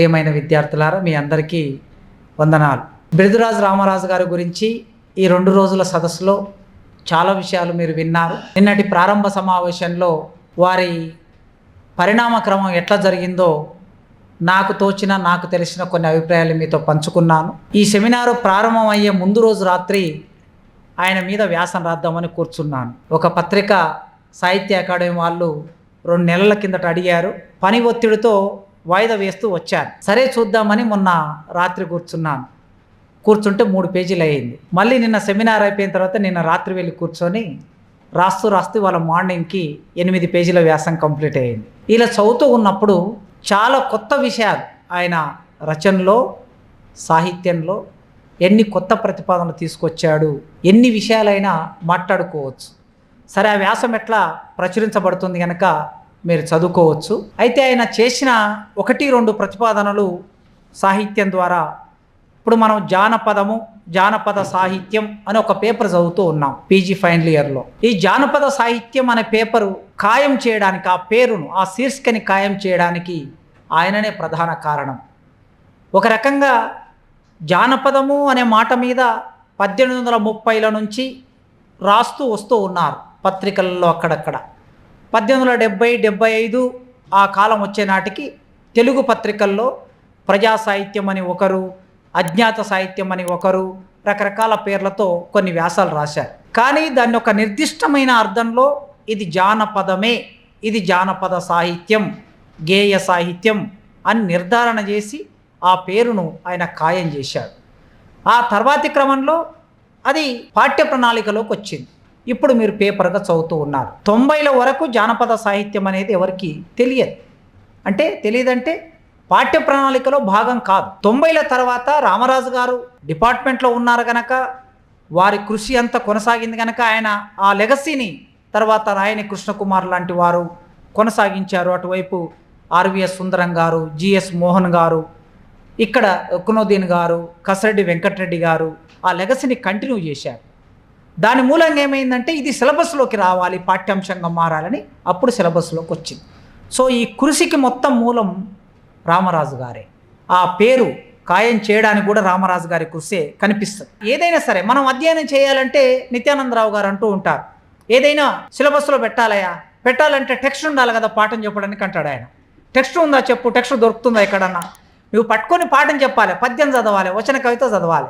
ప్రియమైన విద్యార్థులారా మీ అందరికీ వందనాలు. బిరుదురాజు రామరాజు గారి గురించి ఈ రెండు రోజుల సదస్సులో చాలా విషయాలు మీరు విన్నారు. నిన్నటి ప్రారంభ సమావేశంలో వారి పరిణామ క్రమం ఎట్లా జరిగిందో నాకు తోచిన నాకు తెలిసిన కొన్ని అభిప్రాయాలు మీతో పంచుకున్నాను. ఈ సెమినారు ప్రారంభం అయ్యే ముందు రోజు రాత్రి ఆయన మీద వ్యాసం రాద్దామని కూర్చున్నాను. ఒక పత్రిక సాహిత్య అకాడమీ వాళ్ళు రెండు నెలల కిందట అడిగారు. పని ఒత్తిడితో వాయిదా వేస్తూ వచ్చాను. సరే చూద్దామని మొన్న రాత్రి కూర్చున్నాను. కూర్చుంటే మూడు పేజీలు అయ్యింది. మళ్ళీ నిన్న సెమినార్ అయిపోయిన తర్వాత నిన్న రాత్రి వెళ్ళి కూర్చొని రాస్తూ రాస్తూ వాళ్ళ మార్నింగ్కి ఎనిమిది పేజీల వ్యాసం కంప్లీట్ అయ్యింది. ఇలా చదువుతూ ఉన్నప్పుడు చాలా కొత్త విషయాలు ఆయన రచనలో సాహిత్యంలో ఎన్ని కొత్త ప్రతిపాదనలు తీసుకొచ్చాడు ఎన్ని విషయాలైనా మాట్లాడుకోవచ్చు. సరే ఆ వ్యాసం ఎట్లా ప్రచురించబడుతుంది కనుక మీరు చదువుకోవచ్చు. అయితే ఆయన చేసిన ఒకటి రెండు ప్రతిపాదనలు సాహిత్యం ద్వారా ఇప్పుడు మనం జానపదము జానపద సాహిత్యం అనే ఒక పేపర్ చదువుతూ ఉన్నాం పీజీ ఫైనల్ ఇయర్లో ఈ జానపద సాహిత్యం అనే పేపరు ఖాయం చేయడానికి ఆ పేరును ఆ శీర్షికని ఖాయం చేయడానికి ఆయననే ప్రధాన కారణం. ఒక రకంగా జానపదము అనే మాట మీద పద్దెనిమిది వందల ముప్పైల నుంచి రాస్తూ వస్తూ ఉన్నారు పత్రికల్లో అక్కడక్కడ. పద్దెనిమిది వందల డెబ్బై డెబ్బై ఐదు ఆ కాలం వచ్చే నాటికి తెలుగు పత్రికల్లో ప్రజా సాహిత్యం అని ఒకరు అజ్ఞాత సాహిత్యం అని ఒకరు రకరకాల పేర్లతో కొన్ని వ్యాసాలు రాశారు. కానీ దాన్ని ఒక నిర్దిష్టమైన అర్థంలో ఇది జానపదమే ఇది జానపద సాహిత్యం గేయ సాహిత్యం అని నిర్ధారణ చేసి ఆ పేరును ఆయన ఖాయం చేశాడు. ఆ తర్వాతి క్రమంలో అది పాఠ్య ప్రణాళికలోకి వచ్చింది. ఇప్పుడు మీరు పేపర్గా చదువుతూ ఉన్నారు. తొంభైల వరకు జానపద సాహిత్యం అనేది ఎవరికి తెలియదు. అంటే తెలియదంటే పాఠ్య ప్రణాళికలో భాగం కాదు. తొంభైల తర్వాత రామరాజు గారు డిపార్ట్మెంట్లో ఉన్నారు కనుక వారి కృషి అంతా కొనసాగింది కనుక ఆయన ఆ లెగసీని తర్వాత రాయని కృష్ణకుమార్ లాంటి వారు కొనసాగించారు. అటువైపు ఆర్విఎస్ సుందరం గారు జిఎస్ మోహన్ గారు ఇక్కడ కునోదీన్ గారు కసరెడ్డి వెంకటరెడ్డి గారు ఆ లెగసీని కంటిన్యూ చేశారు. దాని మూలంగా ఏమైందంటే ఇది సిలబస్లోకి రావాలి పాఠ్యాంశంగా మారాలని అప్పుడు సిలబస్లోకి వచ్చింది. సో ఈ కృషికి మొత్తం మూలం రామరాజు గారే. ఆ పేరు ఖాయం చేయడానికి కూడా రామరాజు గారి కృషే కనిపిస్తుంది. ఏదైనా సరే మనం అధ్యయనం చేయాలంటే నిత్యానందరావు గారు అంటూ ఉంటారు. ఏదైనా సిలబస్లో పెట్టాలయా? పెట్టాలంటే టెక్స్ట్ ఉండాలి కదా పాఠం చెప్పడానికి అంటాడు ఆయన. టెక్స్ట్ ఉందా చెప్పు టెక్స్ట్ దొరుకుతుందా ఎక్కడన్నా? నువ్వు పట్టుకొని పాఠం చెప్పాలి పద్యం చదవాలి వచన కవిత చదవాలి.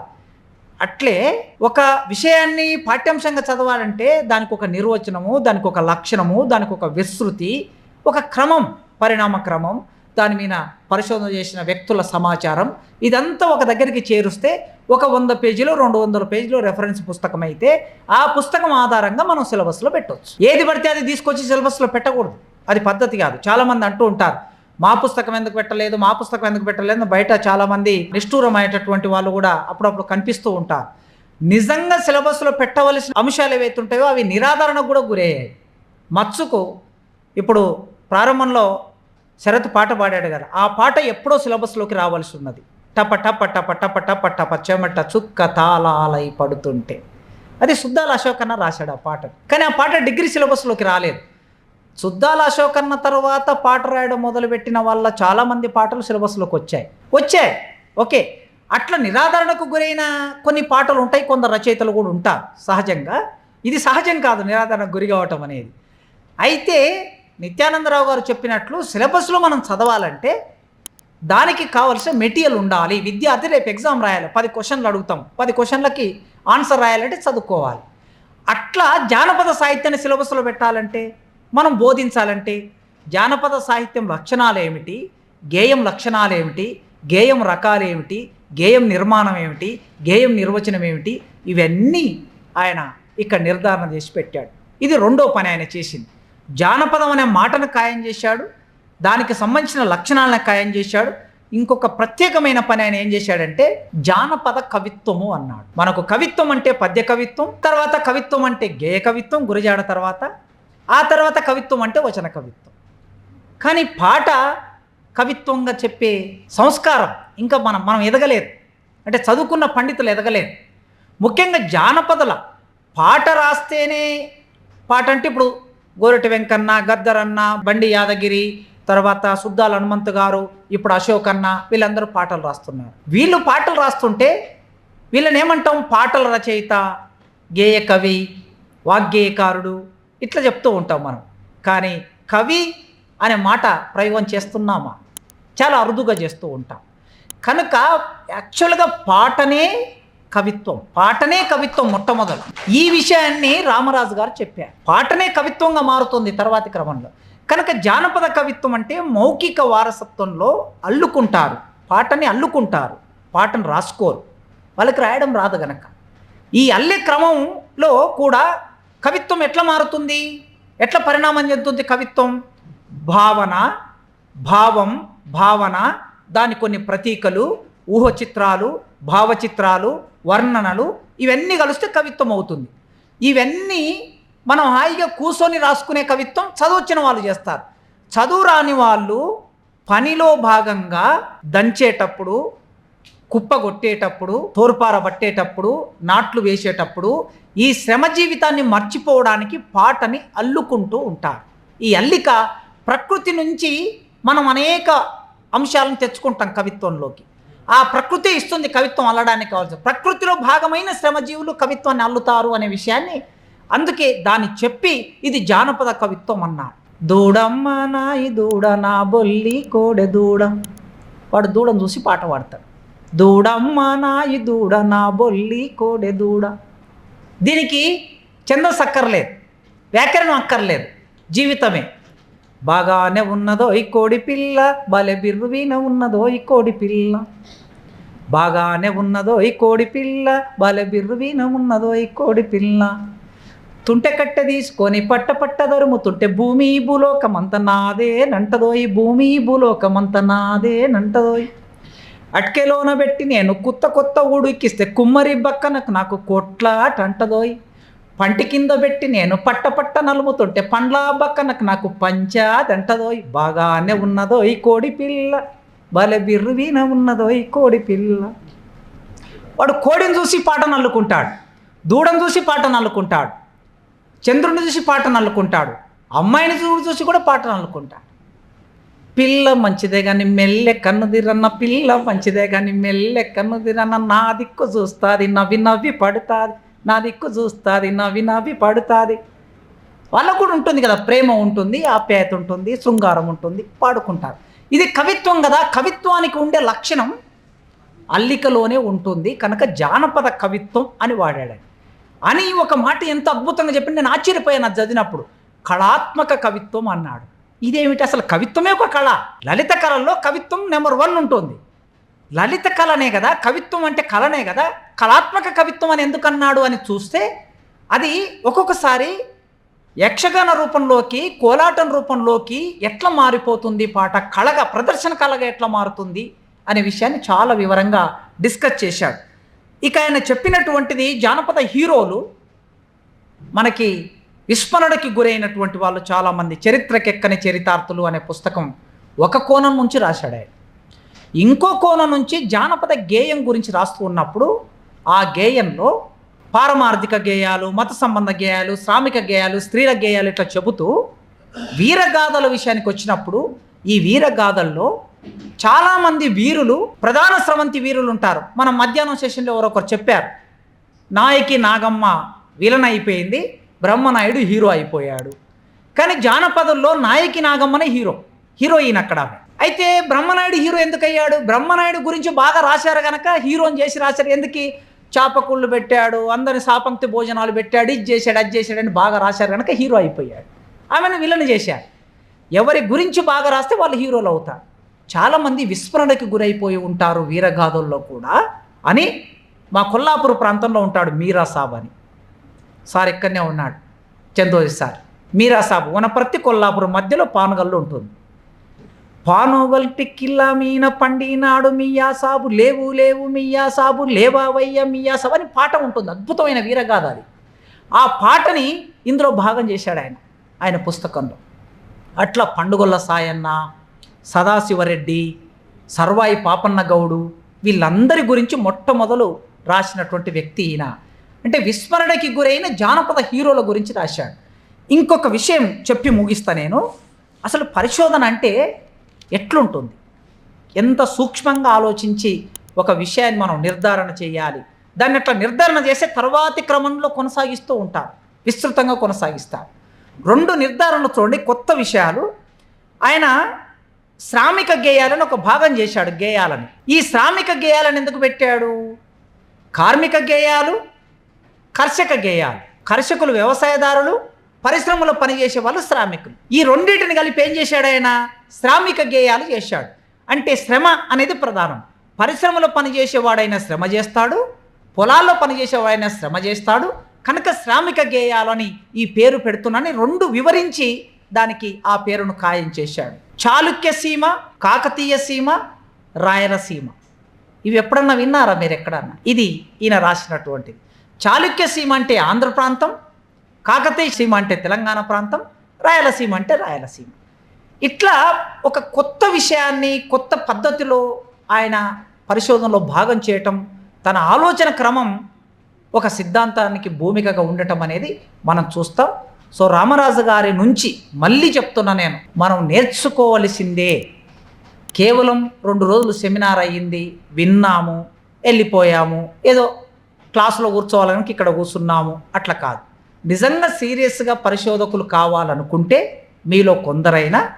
అట్లే ఒక విషయాన్ని పాఠ్యాంశంగా చదవాలంటే దానికి ఒక నిర్వచనము దానికి ఒక లక్షణము దానికి ఒక విస్తృతి ఒక క్రమం పరిణామ క్రమం దాని మీద పరిశోధన చేసిన వ్యక్తుల సమాచారం ఇదంతా ఒక దగ్గరికి చేరుస్తే ఒక వంద పేజీలో రెండు వందల పేజీలో రెఫరెన్స్ పుస్తకం అయితే ఆ పుస్తకం ఆధారంగా మనం సిలబస్లో పెట్టవచ్చు ఏది పడితే అది తీసుకొచ్చి సిలబస్లో పెట్టకూడదు. అది పద్ధతి కాదు. చాలామంది అంటూ ఉంటారు మా పుస్తకం ఎందుకు పెట్టలేదు మా పుస్తకం ఎందుకు పెట్టలేదు బయట చాలామంది నిష్ఠూరమైనటువంటి వాళ్ళు కూడా అప్పుడప్పుడు కనిపిస్తూ ఉంటారు. నిజంగా సిలబస్లో పెట్టవలసిన అంశాలు ఏవైతే ఉంటాయో అవి నిరాదరణకు కూడా గురయ్యాయి. మత్సుకు ఇప్పుడు ప్రారంభంలో శరత్ పాట పాడాడు కదా ఆ పాట ఎప్పుడో సిలబస్లోకి రావాల్సి ఉన్నది. టప టప టప టప టప టప చెమట చుక్క తాళాలై పడుతుంటే. అది సుద్దాల అశోకన్న రాశాడు ఆ పాట. కానీ ఆ పాట డిగ్రీ సిలబస్లోకి రాలేదు. సుద్దాల అశోకన్న తర్వాత పాట రాయడం మొదలుపెట్టిన వాళ్ళ చాలామంది పాటలు సిలబస్లోకి వచ్చాయి. వచ్చాయి. ఓకే. అట్లా నిరాదరణకు గురైన కొన్ని పాటలు ఉంటాయి. కొందరు రచయితలు కూడా ఉంటారు సహజంగా. ఇది సహజం కాదు. నిరాదరణకు గురి కావటం అనేది. అయితే నిత్యానందరావు గారు చెప్పినట్లు సిలబస్లో మనం చదవాలంటే దానికి కావలసిన మెటీరియల్ ఉండాలి. విద్యార్థి రేపు ఎగ్జామ్ రాయాలి. పది క్వశ్చన్లు అడుగుతాం. పది క్వశ్చన్లకి ఆన్సర్ రాయాలంటే చదువుకోవాలి. అట్లా జానపద సాహిత్యాన్ని సిలబస్లో పెట్టాలంటే మనం బోధించాలంటే జానపద సాహిత్యం లక్షణాలు ఏమిటి గేయం లక్షణాలు ఏమిటి గేయం రకాలు ఏమిటి గేయం నిర్మాణం ఏమిటి గేయం నిర్వచనం ఏమిటి ఇవన్నీ ఆయన ఇక్కడ నిర్ధారణ చేసి పెట్టాడు. ఇది రెండో పని ఆయన చేసింది. జానపదం అనే మాటను ఖాయం చేశాడు. దానికి సంబంధించిన లక్షణాలను ఖాయం చేశాడు. ఇంకొక ప్రత్యేకమైన పని ఆయన ఏం చేశాడంటే జానపద కవిత్వము అన్నాడు. మనకు కవిత్వం అంటే పద్య కవిత్వం తర్వాత కవిత్వం అంటే గేయ కవిత్వం గురజాడ తర్వాత ఆ తర్వాత కవిత్వం అంటే వచన కవిత్వం. కానీ పాట కవిత్వంగా చెప్పే సంస్కారం ఇంకా మనం మనం ఎదగలేదు. అంటే చదువుకున్న పండితులు ఎదగలేదు. ముఖ్యంగా జానపదుల పాట రాస్తేనే పాట అంటే ఇప్పుడు గోరటి వెంకన్న గద్దరన్న బండి యాదగిరి తర్వాత సుద్దాల హనుమంత్ గారు ఇప్పుడు అశోక్ అన్న వీళ్ళందరూ పాటలు రాస్తున్నారు. వీళ్ళు పాటలు రాస్తుంటే వీళ్ళని ఏమంటాం? పాటల రచయిత గేయ కవి వాగ్గేయకారుడు ఇట్లా చెప్తూ ఉంటాం మనం. కానీ కవి అనే మాట ప్రయోగం చేస్తున్నామా? చాలా అరుదుగా చేస్తూ ఉంటాం. కనుక యాక్చువల్గా పాటనే కవిత్వం పాటనే కవిత్వం మొట్టమొదలు. ఈ విషయాన్ని రామరాజు గారు చెప్పారు. పాటనే కవిత్వంగా మారుతుంది తర్వాతి క్రమంలో. కనుక జానపద కవిత్వం అంటే మౌఖిక వారసత్వంలో అల్లుకుంటారు. పాటని అల్లుకుంటారు. పాటను రాసుకోరు. వాళ్ళకి రాయడం రాదు గనక. ఈ అల్లె క్రమంలో కూడా కవిత్వం ఎట్లా మారుతుంది? ఎట్లా పరిణామం చెందుతుంది కవిత్వం? భావన భావం భావన దాని కొన్ని ప్రతీకలు ఊహ చిత్రాలు భావచిత్రాలు వర్ణనలు ఇవన్నీ కలిస్తే కవిత్వం అవుతుంది. ఇవన్నీ మనం హాయిగా కూర్చొని రాసుకునే కవిత్వం చదువచ్చిన వాళ్ళు చేస్తారు. చదువు రాని వాళ్ళు పనిలో భాగంగా దంచేటప్పుడు కుప్ప కొట్టేటప్పుడు తోర్పార పట్టేటప్పుడు నాట్లు వేసేటప్పుడు ఈ శ్రమ జీవితాన్ని మర్చిపోవడానికి పాటని అల్లుకుంటూ ఉంటారు. ఈ అల్లిక ప్రకృతి నుంచి మనం అనేక అంశాలను తెచ్చుకుంటాం కవిత్వంలోకి. ఆ ప్రకృతి ఇస్తుంది కవిత్వం అల్లడానికి కావాల్సి ప్రకృతిలో భాగమైన శ్రమజీవులు కవిత్వాన్ని అల్లుతారు అనే విషయాన్ని అందుకే దాన్ని చెప్పి ఇది జానపద కవిత్వం అన్నారు. దూడమ్మ నాయి దూడ నా బొల్లి కోడె దూడం. వాడు దూడం చూసి పాట పాడతాడు. దూడమ్మ నాయి దూడ నా బొల్లి కోడె దూడ. దీనికి ఛందస్సు అక్కర్లేదు వ్యాకరణం అక్కర్లేదు జీవితమే. బాగానే ఉన్నదో ఈ కోడి పిల్ల బలె బిర్రువీన ఉన్నదో ఈ కోడి పిల్ల. బాగానే ఉన్నదో ఈ కోడి పిల్ల బలె బిర్రువీన ఉన్నదో ఈ కోడి పిల్ల. తుంటె కట్టె తీసుకొని పట్ట పట్ట దరుముతుంటే భూమి భూలోకమంత నాదే నంటదో ఈ భూమి భూలోకమంత నాదే నంటదోయ్. అట్కెలోన పెట్టి నేను కొత్త కొత్త ఊడికిస్తే కుమ్మరి బక్కనకు నాకు కొట్లాట అంటదోయ్ పంటి కింద పెట్టి నేను పట్ట పట్ట నలుముతుంటే పండ్ల బక్కనకు నాకు పంచాదంటదోయ్. బాగానే ఉన్నదో ఈ కోడి పిల్ల. భలే బిర్రువీన ఉన్నదో ఈ కోడి పిల్ల. వాడు కోడిని చూసి పాట నల్లుకుంటాడు. దూడను చూసి పాట నల్లుకుంటాడు. చంద్రుని చూసి పాట నల్లుకుంటాడు. అమ్మాయిని చూసి కూడా పాట నల్లుకుంటాడు. పిల్ల మంచిదే కానీ మెల్లె కన్నుదిరన్న పిల్ల మంచిదే కానీ మెల్లె కన్నుదిరన్న నా దిక్కు చూస్తుంది నవ్వి నవ్వి పడుతుంది నా దిక్కు చూస్తుంది నవ్వి నవ్వి పడుతుంది. వాళ్ళకు కూడా ఉంటుంది కదా ప్రేమ ఉంటుంది ఆప్యాయత ఉంటుంది శృంగారం ఉంటుంది పాడుకుంటారు. ఇది కవిత్వం కదా కవిత్వానికి ఉండే లక్షణం అల్లికలోనే ఉంటుంది కనుక జానపద కవిత్వం అని వాడాడు అని ఒక మాట ఎంత అద్భుతంగా చెప్పి నేను ఆశ్చర్యపోయాను అది చదివినప్పుడు. కళాత్మక కవిత్వం అన్నాడు. ఇదేమిటి అసలు కవిత్వమే ఒక కళ? లలిత కళల్లో కవిత్వం నెంబర్ వన్ ఉంటుంది. లలిత కళనే కదా? కవిత్వం అంటే కళనే కదా? కళాత్మక కవిత్వం అని ఎందుకన్నాడు అని చూస్తే అది ఒక్కొక్కసారి యక్షగాన రూపంలోకి కోలాటం రూపంలోకి ఎట్లా మారిపోతుంది పాట? కళగా ప్రదర్శన కళగా ఎట్లా మారుతుంది? అనే విషయాన్ని చాలా వివరంగా డిస్కస్ చేశాడు. ఇక ఆయన చెప్పినటువంటిది జానపద హీరోలు మనకి విస్మరణకి గురైనటువంటి వాళ్ళు చాలామంది చరిత్రకెక్కని చరితార్థులు అనే పుస్తకం ఒక కోణం నుంచి రాశాడు. ఆయన ఇంకో కోణం నుంచి జానపద గేయం గురించి రాస్తూ ఉన్నప్పుడు ఆ గేయంలో పారమార్థిక గేయాలు మత సంబంధ గేయాలు శ్రామిక గేయాలు స్త్రీల గేయాలు ఇట్లా చెబుతూ వీరగాథల విషయానికి వచ్చినప్పుడు ఈ వీరగాథల్లో చాలామంది వీరులు ప్రధాన స్రవంతి వీరులు ఉంటారు. మనం మధ్యాహ్నం సెషన్లో ఎవరొకరు చెప్పారు నాయకి నాగమ్మ విలన్ అయిపోయింది బ్రహ్మనాయుడు హీరో అయిపోయాడు. కానీ జానపదంలో నాయకి నాగమ్మనే హీరో హీరోయిన్ అక్కడ అయితే బ్రహ్మనాయుడు హీరో ఎందుకయ్యాడు? బ్రహ్మనాయుడు గురించి బాగా రాశారు కనుక హీరోని చేసి రాశారు. ఎందుకు? చాపకుళ్ళు పెట్టాడు అందరి సాపంక్తి భోజనాలు పెట్టాడు ఇది చేశాడు అది చేశాడు అని బాగా రాశారు కనుక హీరో అయిపోయాడు. ఆమెను విలన్ చేశారు. ఎవరి గురించి బాగా రాస్తే వాళ్ళు హీరోలు అవుతారు. చాలామంది విస్మరణకి గురైపోయి ఉంటారు వీరగాథల్లో కూడా. అని మా కొల్లాపూర్ ప్రాంతంలో ఉంటాడు మీరా సాబ్ అని. సార్ ఇక్కడనే ఉన్నాడు. చందోజి సార్. మీరా సాబ్ వనపర్తి కొల్లాపురం మధ్యలో పానుగల్లు ఉంటుంది. పానుగల్ టిక్కిల్లా మీన పండినాడు మియా సాబు లేవు లేవు మియా సాబు లేవావయ్య మియా సాబు అని పాట ఉంటుంది. అద్భుతమైన వీరగాథ అది. ఆ పాటని ఇందులో భాగం చేశాడు ఆయన ఆయన పుస్తకంలో. అట్లా పండుగొల్ల సాయన్న సదాశివరెడ్డి సర్వాయి పాపన్న గౌడు వీళ్ళందరి గురించి మొట్టమొదలు రాసినటువంటి వ్యక్తి ఈయన. అంటే విస్మరణకి గురైన జానపద హీరోల గురించి రాశాడు. ఇంకొక విషయం చెప్పి ముగిస్తా నేను. అసలు పరిశోధన అంటే ఎట్లుంటుంది? ఎంత సూక్ష్మంగా ఆలోచించి ఒక విషయాన్ని మనం నిర్ధారణ చేయాలి? దాన్ని అట్లా నిర్ధారణ చేసే తర్వాతి క్రమంలో కొనసాగిస్తూ ఉంటారు. విస్తృతంగా కొనసాగిస్తారు. రెండు నిర్ధారణలు చూడండి కొత్త విషయాలు. ఆయన శ్రామిక గేయాలని ఒక భాగం చేశాడు గేయాలని. ఈ శ్రామిక గేయాలను ఎందుకు పెట్టాడు? కార్మిక గేయాలు కర్షక గేయాలు కర్షకులు వ్యవసాయదారులు పరిశ్రమలో పనిచేసే వాళ్ళు శ్రామికులు. ఈ రెండింటిని కలిపి ఏం చేశాడు ఆయన? శ్రామిక గేయాలు చేశాడు. అంటే శ్రమ అనేది ప్రధానం. పరిశ్రమలో పనిచేసేవాడైనా శ్రమ చేస్తాడు పొలాల్లో పనిచేసేవాడైనా శ్రమ చేస్తాడు. కనుక శ్రామిక గేయాలు అని ఈ పేరు పెడుతున్నానని రెండు వివరించి దానికి ఆ పేరును ఖాయం చేశాడు. చాళుక్య సీమ కాకతీయ సీమ రాయలసీమ. ఇవి ఎప్పుడన్నా విన్నారా మీరు ఎక్కడన్నా? ఇది ఈయన రాసినటువంటిది. చాళుక్య సీమ అంటే ఆంధ్ర ప్రాంతం కాకతీయ సీమ అంటే తెలంగాణ ప్రాంతం రాయలసీమ అంటే రాయలసీమ. ఇట్లా ఒక కొత్త విషయాన్ని కొత్త పద్ధతిలో ఆయన పరిశోధనలో భాగం చేయటం తన ఆలోచన క్రమం ఒక సిద్ధాంతానికి భూమికగా ఉండటం అనేది మనం చూస్తాం. సో రామరాజు గారి నుంచి మళ్ళీ చెప్తున్నా నేను మనం నేర్చుకోవలసిందే. కేవలం రెండు రోజులు సెమినార్ అయ్యింది విన్నాము వెళ్ళిపోయాము ఏదో క్లాసులో కూర్చోవాలని ఇక్కడ కూర్చున్నాము. అట్లా కాదు. నిజంగా సీరియస్గా పరిశోధకులు కావాలనుకుంటే మీలో కొందరైనా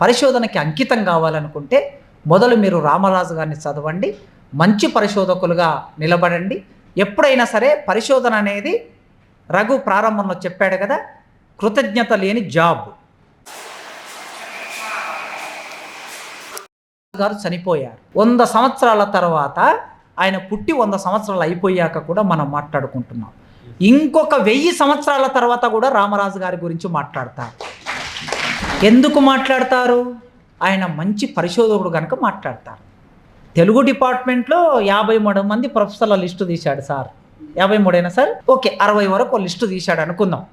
పరిశోధనకి అంకితం కావాలనుకుంటే మొదలు మీరు రామరాజు గారిని చదవండి మంచి పరిశోధకులుగా నిలబడండి. ఎప్పుడైనా సరే పరిశోధన అనేది రఘు ప్రారంభంలో చెప్పాడు కదా కృతజ్ఞత లేని జాబ్. గారు చనిపోయారు. వంద సంవత్సరాల తర్వాత ఆయన పుట్టి వంద సంవత్సరాలు అయిపోయాక కూడా మనం మాట్లాడుకుంటున్నాం. ఇంకొక వెయ్యి సంవత్సరాల తర్వాత కూడా రామరాజు గారి గురించి మాట్లాడతారు. ఎందుకు మాట్లాడతారు? ఆయన మంచి పరిశోధకుడు కనుక మాట్లాడతారు. తెలుగు డిపార్ట్మెంట్లో యాభై మూడు మంది ప్రొఫెసర్ల లిస్టు తీశాడు సార్. యాభై మూడైనా సార్? ఓకే అరవై వరకు లిస్టు తీశాడు అనుకుందాం.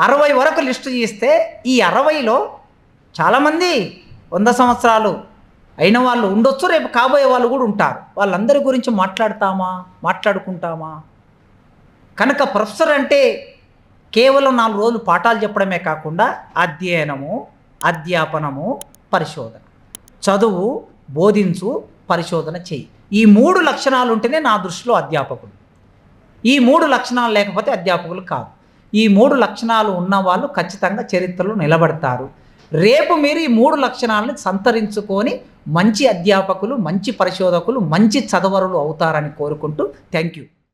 అరవై వరకు లిస్టు తీస్తే ఈ అరవైలో చాలామంది వంద సంవత్సరాలు అయిన వాళ్ళు ఉండొచ్చు రేపు కాబోయే వాళ్ళు కూడా ఉంటారు. వాళ్ళందరి గురించి మాట్లాడతామా? మాట్లాడుకుంటామా? కనుక ప్రొఫెసర్ అంటే కేవలం నాలుగు రోజులు పాఠాలు చెప్పడమే కాకుండా అధ్యయనము అధ్యాపనము పరిశోధన. చదువు బోధించు పరిశోధన చెయ్యి ఈ మూడు లక్షణాలు ఉంటేనే నా దృష్టిలో అధ్యాపకుడు. ఈ మూడు లక్షణాలు లేకపోతే అధ్యాపకులు కాదు. ఈ మూడు లక్షణాలు ఉన్నవాళ్ళు ఖచ్చితంగా చరిత్రలో నిలబడతారు. రేపు మీరు ఈ మూడు లక్షణాలను సంతరించుకొని మంచి అధ్యాపకులు మంచి పరిశోధకులు మంచి చదవరులు అవుతారని కోరుకుంటూ థ్యాంక్ యూ